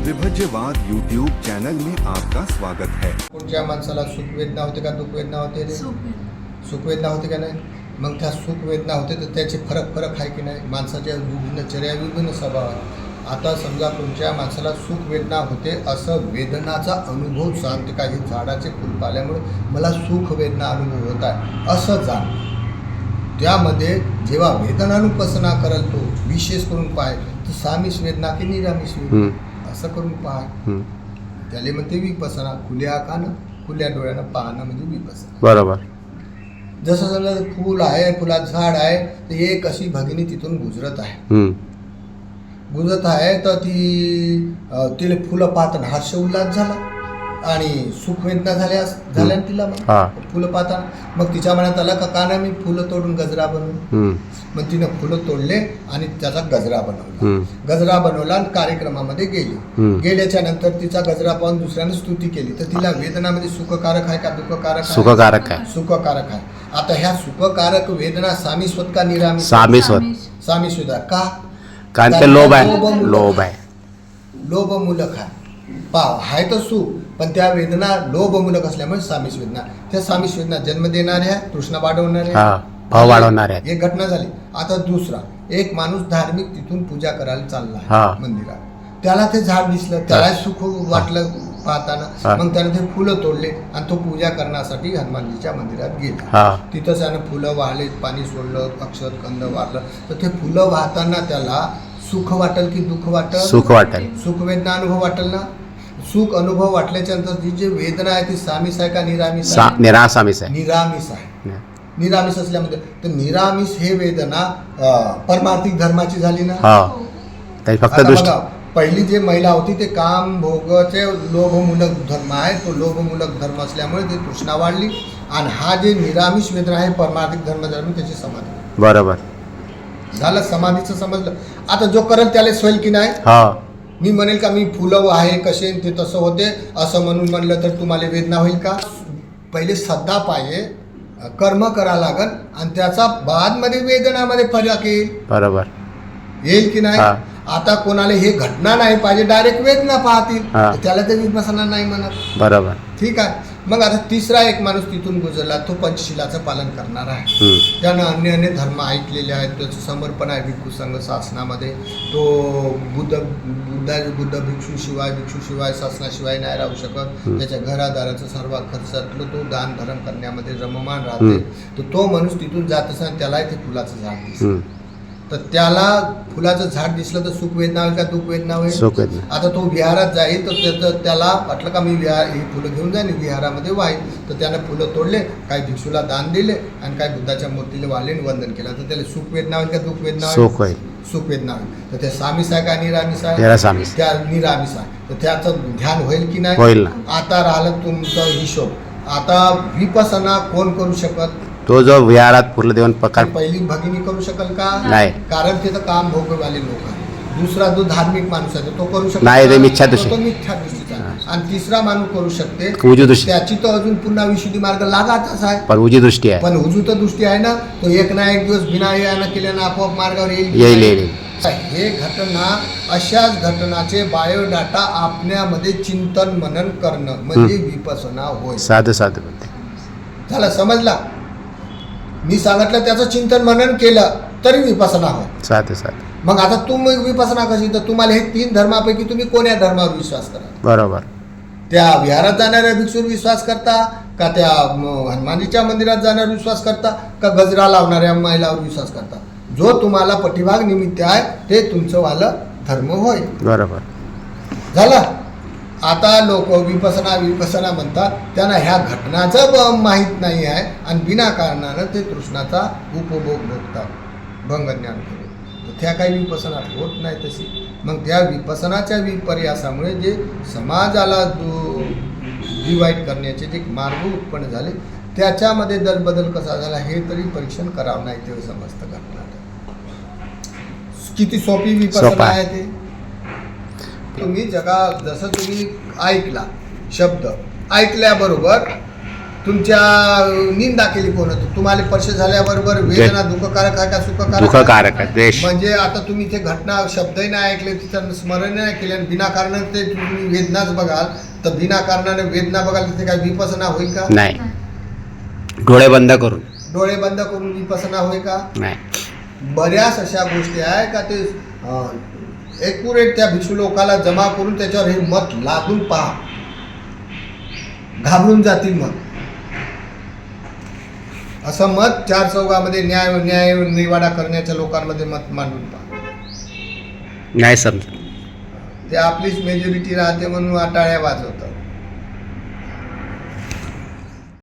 विभज्यवाद YouTube channel में आपका स्वागत है। कोणत्या माणसाला सुख वेदना होते का दुःख वेदना होते रे? सुख वेदना होते का नाही? मग त्या सुख वेदना होते तर त्याचे फरक फरक आहे की नाही? माणसाच्या विभिन्न चर्या विभिन्न स्वभाव आहे आता समजा कोणत्या माणसाला सुख वेदना होते असं वेदनाचा अनुभव सांगते का? हे झाडाचे फुल पाल्यामुळे मला सुख वेदना अनुभव होत आहे. असं जाण. त्यामध्ये जेव्हा वेदनानुपसना करल तो विशेष करून पाय तर सामिष वेदना की निरामिष वेदना? असं करून हम्म. त्याला म्हणते विपसना खुल्या कानं खुल्या डोळ्यानं पाहणं म्हणजे विपसना बरोबर. जसं समजा फूल आहे फुलात झाड आहे तर एक अशी भगिनी तिथून गुजरत आहे. गुजरत आहे तर ती तिला फुलं पाहताना हर्ष उल्हास झाला. आणि सुख वेदना झाल्या झाल्या ना तिला हा. फुलं पाहताना. मग तिच्या मनात आलं का का नाही मी फुलं तोडून गजरा बनवून हम्म. मग तिनं फुलं तोडले आणि त्याचा गजरा बनवला. हम्म. गजरा बनवला आणि कार्यक्रमामध्ये गेली. हम्म. गेल्याच्यानंतर तिचा गजरा पाहून दुसऱ्यानं स्तुती केली. तर तिला वेदनामध्ये सुखकारक आहे का दुःखकारक आहे? सुखकारक आहे. सुखकारक आहे. आता ह्या सुखकारक वेदना सामिस्वत का निरामिष? सामिस्वत सामिस्वत आहे. का? कारण ते लोभ आहे. लोभ आहे. लोभ मूलक आहे. पाव आहे तर सुख पण त्या वेदना लोभ मूलक असल्यामुळे सामिष वेदना. त्या सामिष वेदना जन्म देणाऱ्या तृष्णा वाढवणाऱ्या हा भाव आहे. एक घटना झाली. आता दुसरा एक माणूस धार्मिक तिथून पूजा करायला चालला मंदिरात. त्याला ते झाड दिसलं त्याला सुख वाटलं. पाहताना. मग त्याने ते फुलं तोडले आणि तो पूजा करण्यासाठी हनुमानजीच्या मंदिरात गेला. तिथं त्यानं फुलं वाहले पाणी सोडलं अक्षत कंद वाढलं. तर ते फुलं वाहताना त्याला सुख वाटेल की दुःख वाटेल? सुख वाटेल. सुख वेदना अनुभव वाटेल ना? सुख अनुभव वाटल्याच्या नंतर जी जी वेदना आहे ती सामिस आहे का निरामिष आहे? निरासामीस आहे. निरामिष आहे. निरामिष असल्यामध्ये तर निरामिष हे वेदना परमार्थिक धर्माची झाली ना? हा. त्याची फक्त दृष्टी पहिली जे महिला होती ते काम भोगाचे लोभमूलक धर्म आहे तो लोभमूलक धर्म असल्यामुळे ती तृष्णा वाढली. आणि हा जे निरामिष वेदना आहे परमार्थिक धर्म धर्म त्याची समाधी. बरोबर. झालं समाधीचं समजलं. आता जो करेल त्याला सोयल की नाही? हा. मी म्हणेल का मी फुलं आहे कसे ते तसं होते. असं म्हणून म्हणलं तर तुम्हाला वेदना होईल का? पहिले श्रद्धा पाहिजे कर्म करा लागल आणि त्याचा बादमध्ये वेदनामध्ये फरक येईल. बरोबर. येईल की नाही. आता कोणाला हे घटना नाही पाहिजे डायरेक्ट वेदना पाहतील हा. त्याला ते विपसना नाही म्हणत बरोबर ठीक आहे मग आता तिसरा एक माणूस तिथून गुजरला तो पंचशिलाचं पालन करणार आहे हम्म. त्यानं अन्य अन्य धर्म ऐकलेले आहेत त्याचं समर्पण आहे भिक्खू संघ शासनामध्ये तो बुद्ध बुद्धा बुद्ध भिक्षूशिवाय भिक्षूशिवाय शासनाशिवाय नाही राहू शकत हम्म. त्याच्या घरादाराचा सर्व खर्चातलं तो दान धर्म करण्यामध्ये रममान राहते हम्म. तर तो माणूस तिथून जात असताना त्यालाही ते फुलाचं झाड दिसतं हम्म. तर त्याला फुलाचं झाड दिसलं तर सुख वेदना होईल का दुःख वेदना होईल. आता तो विहारात जाईल तर त्याचं त्याला वाटलं का मी विहार ही फुलं घेऊन जाईन विहारामध्ये वाहील तर त्यानं फुलं तोडले काही भिक्षूला दान दिले आणि काही बुद्धाच्या मूर्तीला आणि वंदन केलं. तर त्याला सुख वेदना होईल का दुःख वेदना होईल? सुख होईल. सुख वेदना होईल. तर ते सामिस आहे का निरामिस आहे त्या निरामिस आहे तर त्याचं ध्यान होईल की नाही? होईल ना. आता राहिलं तुमचं हिशोब. आता विपसना कोण करू शकत? तो जो विहारात फुलं देऊन पकार पहिली भगिनी करू शकल का? नाही. कारण तिथं काम भोगवाले लोक आहे दुसरा जो धार्मिक माणूस आहे तो करू शकतो नाही, ते? मिथ्यादृष्टी. तो मिथ्या दृष्टीचा आहे. आणि तिसरा माणूस करू शकते. उजू दृष्टी त्याची तर अजून पुन्हा विशुद्धी मार्ग लागाचाच आहे. पण उजी दृष्टी आहे. पण उजूत दृष्टी आहे ना. तो एक ना एक दिवस बिना यानं केल्यानं आपोआप मार्गावर येईल येईल हे घटना अशाच घटनाचे बायोडाटा आपल्यामध्ये चिंतन मनन करणं म्हणजे विपसना होय. साधं साधं बोलते. झालं समजला? मी सांगितलं त्याचं चिंतन मनन केलं तरी विपसना होय साधं साधं. मग आता तुम्ही विपसना कशी? तर तुम्हाला हे तीन धर्मापैकी तुम्ही कोण्या धर्मावर विश्वास करा? बरोबर. त्या विहारात जाणाऱ्या भिक्षूवर विश्वास करता का त्या हनुमानजीच्या मंदिरात जाणाऱ्यावर विश्वास करता का गजरा लावणाऱ्या महिलावर विश्वास करता? जो तुम्हाला पटिभाग निमित्त आहे ते तुमचं वालं धर्म होय बरोबर. झालं? आता लोक विपसना विपसना म्हणतात. त्यांना ह्या घटनाचं माहीत नाही आहे. आणि विनाकारणानं ते तृष्णाचा उपभोग भोगतात भंगज्ञान करून तर त्या काही विपसना होत नाही तशी. मग त्या विपसनाच्या विपर्यासामुळे जे समाजाला डिवाईड करण्याचे जे मार्ग उत्पन्न झाले त्याच्यामध्ये दलबदल कसा झाला हे तरी परीक्षण करावं नाही ते समजतं घटना. किती सोपी. विपसना. आहे ते. तुम्ही जगा जसं तुम्ही ऐकला शब्द ऐकल्याबरोबर तुमच्या निंदा केली कोण तुम्हाला स्पर्श झाल्याबरोबर वेदना दुःखकारक आहे का सुखकारक? म्हणजे आता तुम्ही ते घटना शब्दही नाही ऐकले तिचं स्मरण नाही केले आणि बिनाकारणाने ते तुम्ही वेदनाच बघाल. तर बिनाकारणाने वेदना बघाल तर ते काय विपसना होईल का? नाही. डोळे बंद करून. डोळे बंद करून विपसना होईल का? नाही. बऱ्याच अशा गोष्टी आहे का ते एकूरेट त्या भिक्षू लोकाला जमा करून त्याच्यावर हे मत लादून पहा. घाबरून जातील मग. असं मत चार चौघामध्ये न्याय न्याय निवाडा करण्याच्या लोकांमध्ये मत मांडून पहा. नाही समजत ते आपलीच मेजॉरिटी राहते म्हणून टाळ्या वाजवतात.